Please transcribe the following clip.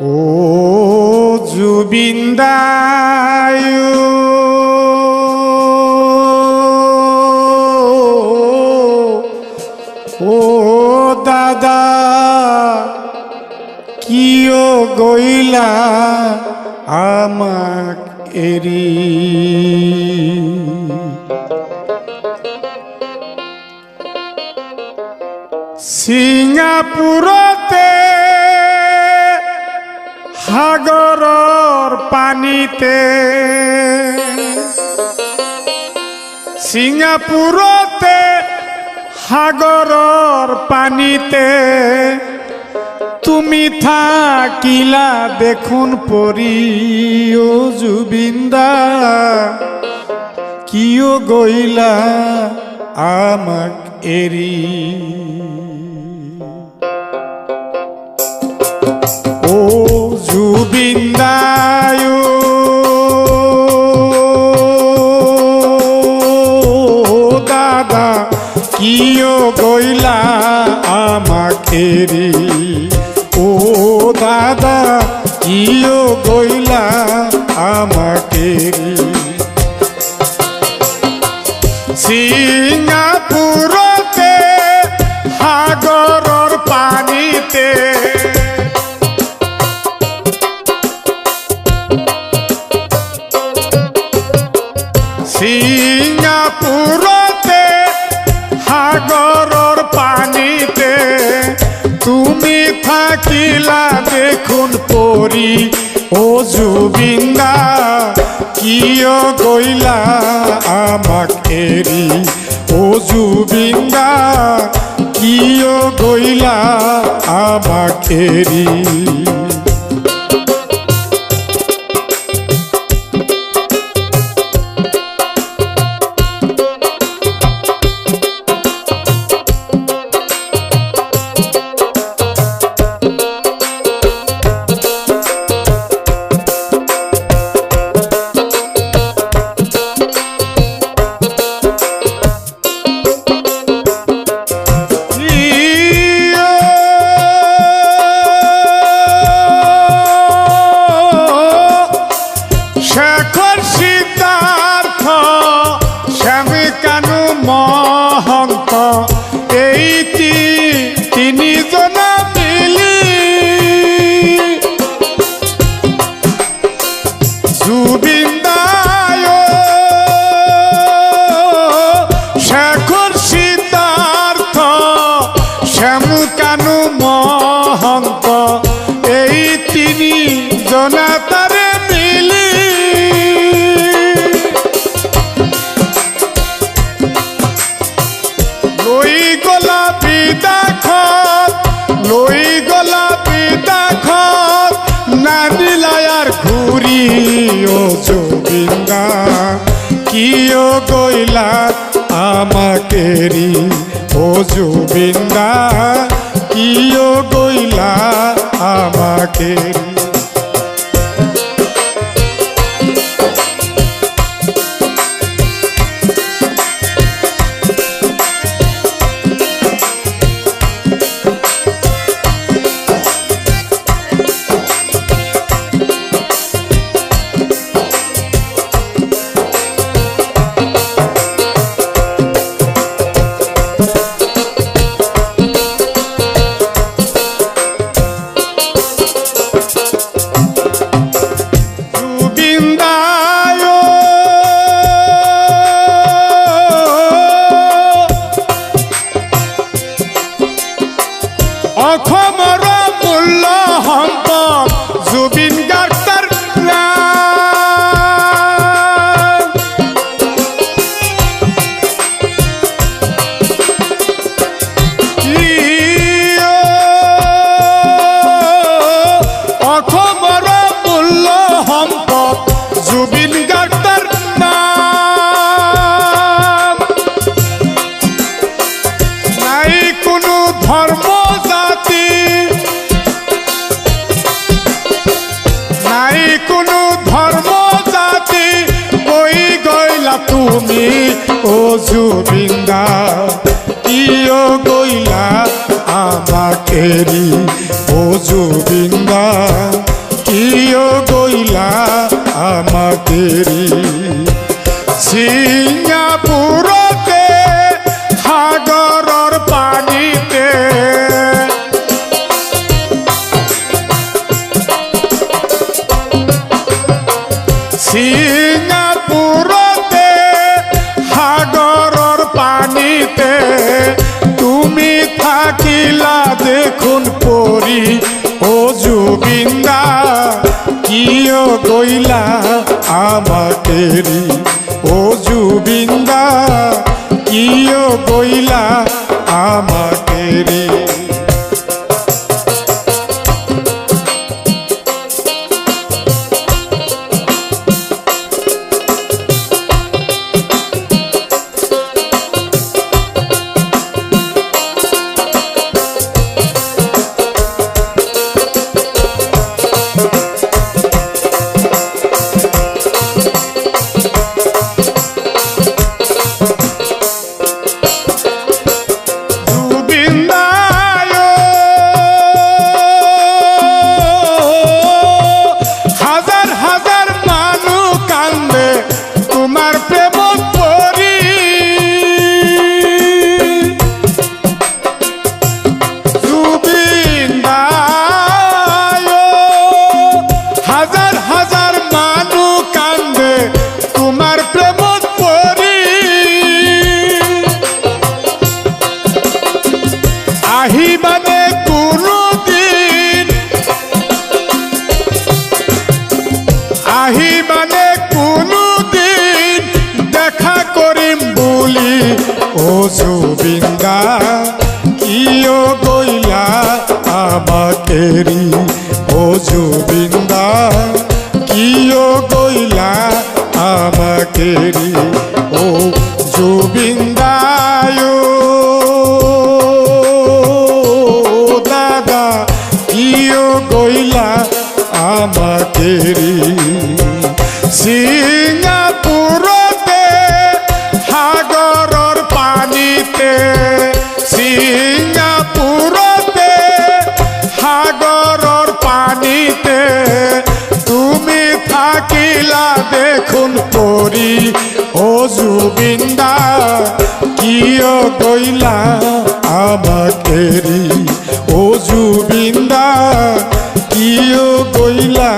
ও জুবিন্দায়ু। ও দাদা কিয় গইলা আমাক এরি। সিঙ্গাপুরতে পানীতে সিঙ্গাপুরতে সাগৰৰ পানীতে তুমি থাকিলা দেখোন পৰি অ জুবিন্দা। কিয় গইলা আমাক এৰি ও জুবিন্দায়ু দাদা কিয় কইলা আমাকে রে? পৰি ও জুবিন্দা কিয় গইলা আমাক এরি ও জুবিন্দা কিয় গইলা আমাক এৰি? জুবিন্দায় আমাকে রি ও জুবিন্দা কিয় গইলা আমাকে তুমি ও জুবিন্দা কিয় কইলা আমাকেরি ও জুবিন্দা? কিয় কইলা আমাকেরি? দিও কইলা আমাকে রে। ও সুবিন্দা কিও কইলা আমাকে রি ও সুবিন্দা কিও কইলা আমাকে করি। ও জুবিন্দা কিয় কইলা আমাকে ও জুবিন্দা কিয় কইলা